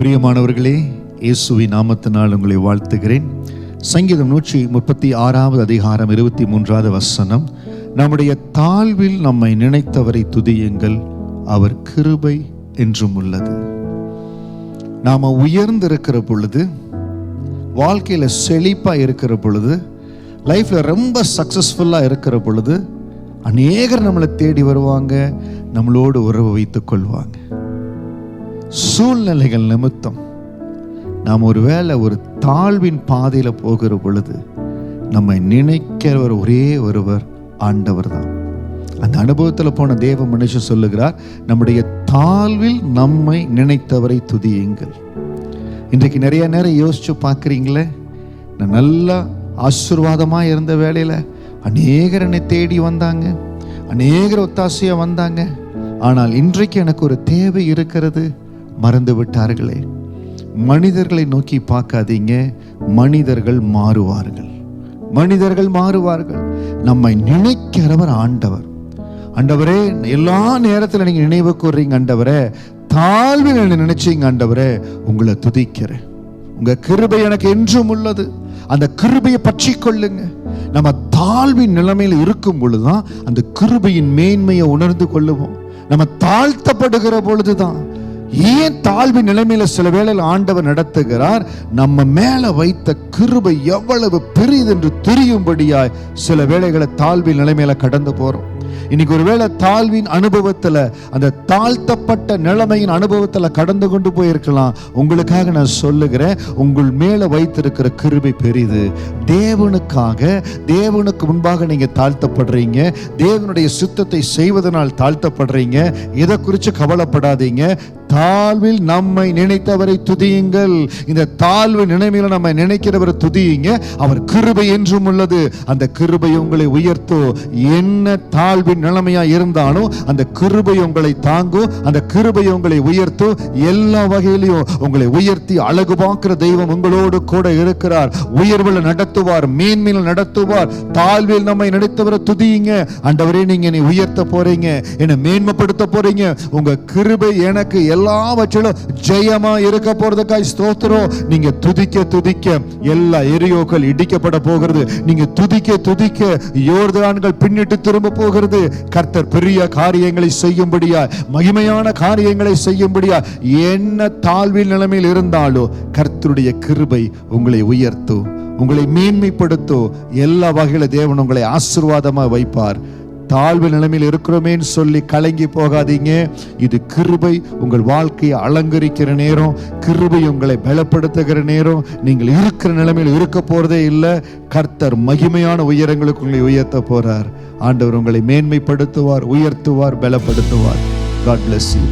பிரியமானவர்களே இயேசுவி நாமத்தினால் உங்களை வாழ்த்துகிறேன். சங்கீதம் நூற்றி முப்பத்தி ஆறாவது அதிகாரம் இருபத்தி மூன்றாவது வசனம். நம்முடைய தாழ்வில் நம்மை நினைத்தவரை துதியுங்கள் அவர் கிருபை என்றும் உள்ளது. நாம உயர்ந்திருக்கிற பொழுது வாழ்க்கையில செழிப்பா இருக்கிற பொழுது லைஃப்பில் ரொம்ப சக்சஸ்ஃபுல்லா இருக்கிற பொழுது அநேகர் நம்மளை தேடி வருவாங்க நம்மளோடு உறவு வைத்துக் கொள்வாங்க. சூழ்நிலைகள் நிமித்தம் நாம் ஒருவேளை ஒரு தாழ்வின் பாதையில் போகிற பொழுது நம்மை நினைக்கிறவர் ஒரே ஒருவர் ஆண்டவர் தான். அந்த அனுபவத்தில் போன தேவ மனுஷன் சொல்லுகிறார் நம்முடைய தாழ்வில் நம்மை நினைத்தவரை துதியுங்கள். இன்றைக்கு நிறைய நேரம் யோசிச்சு பார்க்குறீங்களே நான் நல்லா ஆசீர்வாதமாக இருந்த வேலையில் அநேகர் என்னை தேடி வந்தாங்க அநேகர் ஒத்தாசையாக வந்தாங்க. ஆனால் இன்றைக்கு எனக்கு ஒரு தேவை இருக்கிறது மறந்து விட்டார்களே மனிதர்களை நோக்கி பார்க்காதீங்க மனிதர்கள் மாறுவார்கள். மனிதர்கள் மாறுவார்கள். நம்மை நினைக்கிறவர் ஆண்டவர். ஆண்டவரே எல்லா நேரத்தில் நீங்கள் நினைவு கூறுறீங்க ஆண்டவரே. தாழ்வில் என்னை நினைச்சீங்க ஆண்டவரே உங்களை துதிக்கிறேன். உங்கள் கிருபை எனக்கு என்றும் உள்ளது. அந்த கிருபையை பற்றி கொள்ளுங்க. நம்ம தாழ்வின் நிலைமையில் இருக்கும் பொழுதுதான் அந்த கிருபையின் மேன்மையை உணர்ந்து கொள்ளுவோம். நம்ம தாழ்த்தப்படுகிற பொழுதுதான். ஏன் தாழ்வின் நிலைமையில சில வேளையில் ஆண்டவர் நடத்துகிறார்? நம்ம மேல வைத்த கிருபை எவ்வளவு பெரியது என்று தெரியும்படியாய் சில வேளைகளை தாழ்வின் நிலைமையில கடந்து போறோம். இன்னைக்கு ஒருவேளை தாழ்வின் அனுபவத்துல அந்த தாழ்த்தப்பட்ட நிலைமையின் அனுபவத்துல கடந்து கொண்டு போயிருக்கலாம். உங்களுக்காக நான் சொல்லுகிறேன் உங்கள் மேல வைத்திருக்கிற கிருபை பெரிது தேவனுக்காக தேவனுக்கு முன்பாக நீங்க தாழ்த்தப்படுறீங்க. தேவனுடைய சுத்தத்தை செய்வதனால் தாழ்த்தப்படுறீங்க. இதை குறித்து கவலைப்படாதீங்க. தாழ்வில் நம்மை நினைத்தவரை துதியுங்கள். இந்த தாழ்வு நினைமையில நம்ம நினைக்கிறவரை துதியுங்க. அவர் கிருபை என்றும் உள்ளது. அந்த கிருபை உங்களை உயர்த்தோ. என்ன தாழ்வின் நிலைமையா இருந்தாலும் அந்த கிருபை உங்களை தாங்கும் அந்த கிருபை உங்களை உயர்த்தும் எல்லா வகையிலையும் உங்களை உயர்த்தி அழகு பார்க்கிற தெய்வம் உங்களோடு கூட இருக்கிறார். உயர்வில் நடத்துவார் மேன்மையில் நடத்துவார். தாழ்வில் நம்மை நினைத்தவரை துதியுங்க. அண்டவரே நீங்க என்னை உயர்த்த போறீங்க. என்னை மேன்மைப்படுத்த போறீங்க. உங்க கிருபை எனக்கு எல்லாவற்றிலும் ஜெயமா இருக்க போறதுக்காய் ஸ்தோத்திரம். நீங்க துதிக்க துதிக்க. எல்லா எரியோக்கள் இடிக்கப்பட போகிறது. நீங்க துதிக்க துதிக்க. யோர்தான்கள் பின்னிட்டு திரும்ப போகிறது. கர்த்தர் பெரிய காரியங்களை செய்யும்படியா மகிமையான காரியங்களை செய்யும்படியா என்ன தாழ்வில் நிலைமையில் இருந்தாலும் கர்த்தருடைய கிருபை உங்களை உயர்த்தும் உங்களை மேன்மைப்படுத்தும். எல்லா வகையில தேவன் உங்களை ஆசீர்வாதமா வைப்பார். தாழ்வு நிலைமையில் இருக்கிறோமேன்னு சொல்லி கலங்கி போகாதீங்க. இது கிருபை உங்கள் வாழ்க்கையை அலங்கரிக்கிற நேரம் கிருபை உங்களை பலப்படுத்துகிற நேரம். நீங்கள் இருக்கிற நிலைமையில் இருக்க போறதே இல்லை கர்த்தர் மகிமையான உயரங்களுக்கு உங்களை உயர்த்த போறார். ஆண்டவர் உங்களை மேன்மைப்படுத்துவார் உயர்த்துவார் பலப்படுத்துவார். God bless you